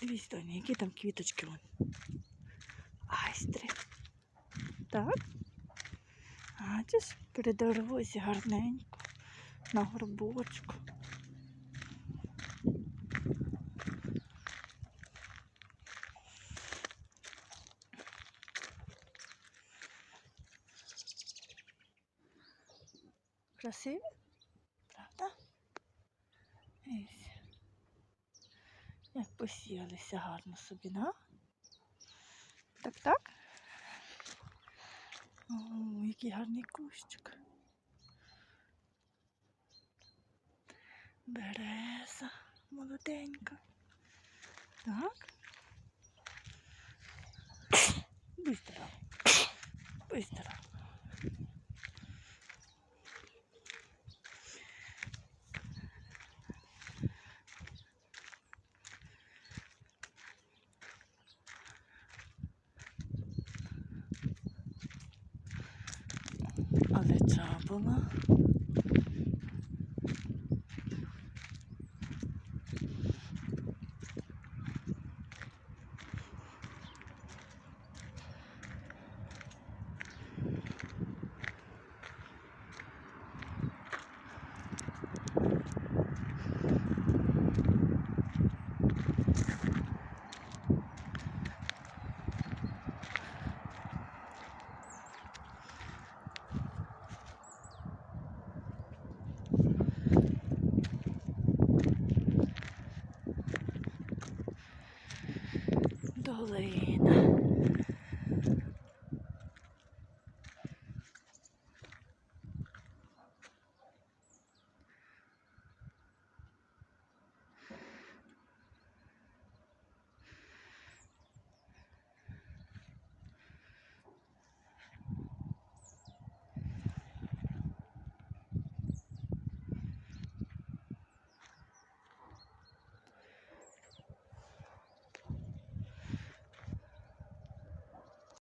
Дивись, Тоні, які там квіточки вон. Айстри. Так? Бачиш, при дорозі гарненько. На горбочку. Красиві? Правда? Ось. Як посіялися гарно собі, да? Так, так? О, який гарний кущик. Береза молоденька. Так. Быстро. Быстро. Şöyle etrafımı. slowly